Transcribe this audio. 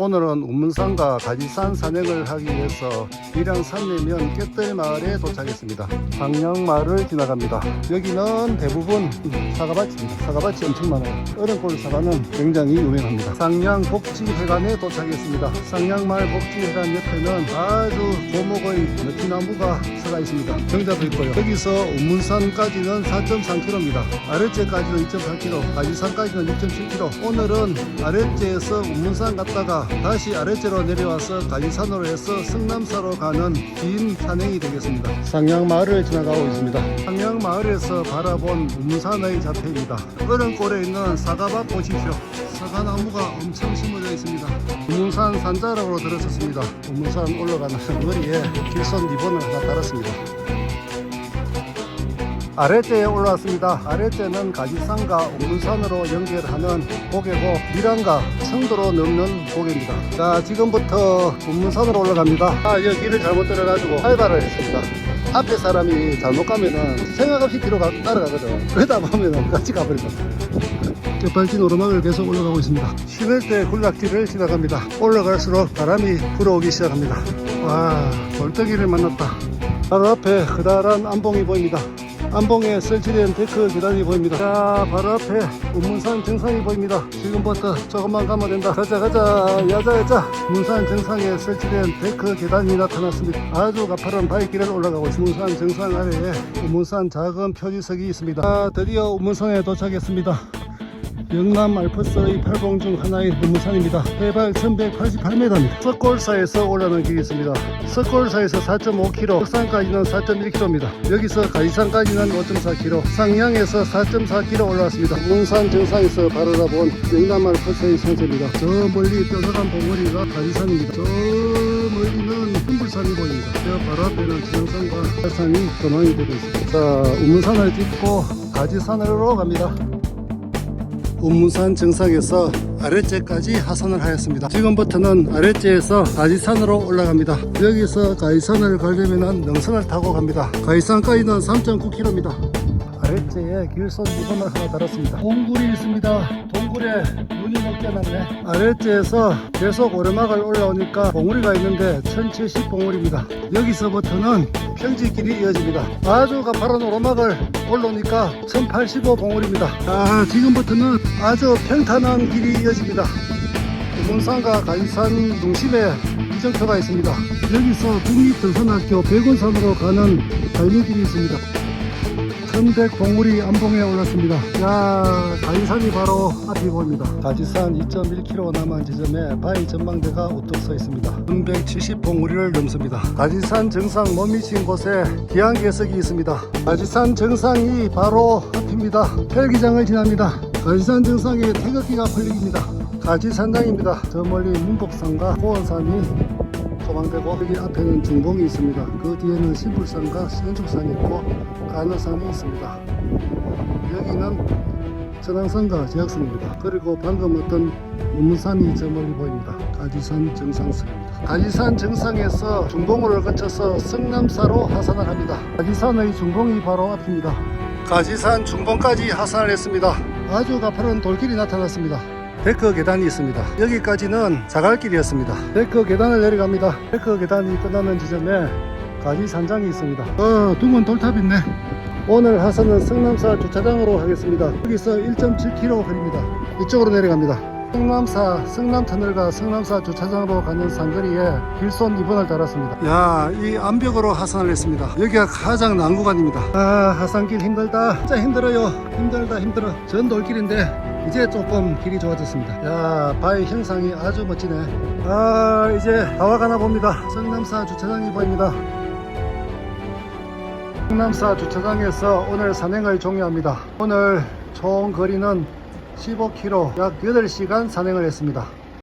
오늘은 운문산과 가지산 산행을 하기 위해서 밀양 산내면 깻들 마을에 도착했습니다. 상량마을을 지나갑니다. 여기는 대부분 사과밭입니다. 사과밭이 엄청 많아요. 어른골 사과는 굉장히 유명합니다. 상량복지회관에 도착했습니다. 상량마을 복지회관 옆에는 아주 고목의 느티나무가 서가 있습니다. 정자도 있고요. 여기서 운문산까지는 4.3km입니다. 아랫제까지는 2.8km, 가지산까지는 6.7km. 오늘은 아랫제에서 운문산 갔다가 다시 아랫제로 내려와서 가지산으로 해서 성남사로 가는 긴 산행이 되겠습니다. 상양마을을 지나가고 있습니다. 상양마을에서 바라본 운문산의 자태입니다. 어른골에 있는 사과밭 보십시오. 사과나무가 엄청 심어져 있습니다. 운문산 산자락으로 들어섰습니다. 운문산 올라가는 머리에 길선 리본을 하나 달았습니다. 아랫제에 올라왔습니다. 아랫제는 가지산과 옥문산으로 연결하는 고개고 밀양과 청도로 넘는 고개입니다. 자 지금부터 옥문산으로 올라갑니다. 아 여기 길을 잘못 들어가지고 활발을 했습니다. 앞에 사람이 잘못 가면은 생각 없이 뒤로 가, 따라가거든. 그러다 보면은 같이 가버립니다. 끝발진 오르막을 계속 올라가고 있습니다. 시내대 군락지를 지나갑니다. 올라갈수록 바람이 불어오기 시작합니다. 와, 골덩이를 만났다. 바로 앞에 커다란 안봉이 보입니다. 안봉에 설치된 데크 계단이 보입니다. 자, 바로 앞에 운문산 정상이 보입니다. 지금부터 조금만 가면 된다. 가자, 가자, 야자, 야자. 문산 정상에 설치된 데크 계단이 나타났습니다. 아주 가파른 바위길을 올라가고 있습니다. 운문산 정상 아래에 운문산 작은 표지석이 있습니다. 자, 드디어 운문산에 도착했습니다. 영남 알프스의 팔봉 중 하나인 운문산입니다. 해발 1188m입니다. 석골사에서 올라오는 길이 있습니다. 석골사에서 4.5km, 석산까지는 4.1km입니다. 여기서 가지산까지는 5.4km, 상량에서 4.4km 올라왔습니다. 운산 정상에서 바라본 영남 알프스의 산세입니다. 저 멀리 뾰족한 봉우리가 가지산입니다. 저 멀리는 흠불산이 보입니다. 저 바로 앞에는 지정산과 산이 전망이 되고 있습니다. 자, 운문산을 딛고 가지산으로 갑니다. 운문산 정상에서 아랫제까지 하산을 하였습니다. 지금부터는 아랫제에서 가지산으로 올라갑니다. 여기서 가지산을 가려면 능선을 타고 갑니다. 가지산까지는 3.9km입니다. 아랫제에 길선 리본을 하나 달았습니다. 동굴이 있습니다. 동굴에 눈이 녹게 났네. 아랫제에서 계속 오르막을 올라오니까 봉우리가 있는데 1070 봉우리입니다. 여기서부터는 평지길이 이어집니다. 아주 가파른 오르막을 올라오니까 1085 봉우리입니다. 아, 지금부터는 아주 평탄한 길이 이어집니다. 문산과 가이산 중심에 이정표가 있습니다. 여기서 국립등산학교 백운산으로 가는 달리길이 있습니다. 천백 봉우리 안봉에 올랐습니다. 야, 가지산이 바로 앞이 보입니다. 가지산 2.1km 남은 지점에 바위 전망대가 우뚝 서 있습니다. 1170 봉우리를 넘습니다. 가지산 정상 못 미친 곳에 기항계석이 있습니다. 가지산 정상이 바로 앞입니다. 헬기장을 지납니다. 가지산 정상에 태극기가 풀립니다. 가지산장입니다. 저 멀리 문복산과 고원산이 소망되고 여기 앞에는 중봉이 있습니다. 그 뒤에는 신불산과 신축산이 있고 간호산이 있습니다. 여기는 천왕산과 제약산입니다. 그리고 방금 어떤 문산이 저 멀리 보입니다. 가지산 정상석입니다. 가지산 정상에서 중봉호를 거쳐서 성남사로 하산을 합니다. 가지산의 중봉이 바로 앞입니다. 가지산 중봉까지 하산을 했습니다. 아주 가파른 돌길이 나타났습니다. 데크 계단이 있습니다. 여기까지는 자갈길이었습니다. 데크 계단을 내려갑니다. 데크 계단이 끝나는 지점에 가지 산장이 있습니다. 어, 둥근 돌탑 있네. 오늘 하산은 성남사 주차장으로 하겠습니다. 여기서 1.7km 거리입니다. 이쪽으로 내려갑니다. 성남사 성남터널과 성남사 주차장으로 가는 상거리에 길손 2번을 달았습니다. 야, 이 암벽으로 하산을 했습니다. 여기가 가장 난 구간입니다. 아, 하산길 힘들다. 진짜 힘들어요. 힘들다, 힘들어. 전 돌길인데 이제 조금 길이 좋아졌습니다. 야, 바위 형상이 아주 멋지네. 아, 이제 다 와가나 봅니다. 성남사 주차장이 보입니다. 성남사 주차장에서 오늘 산행을 종료합니다. 오늘 총 거리는 15km, 약 8시간 산행을 했습니다.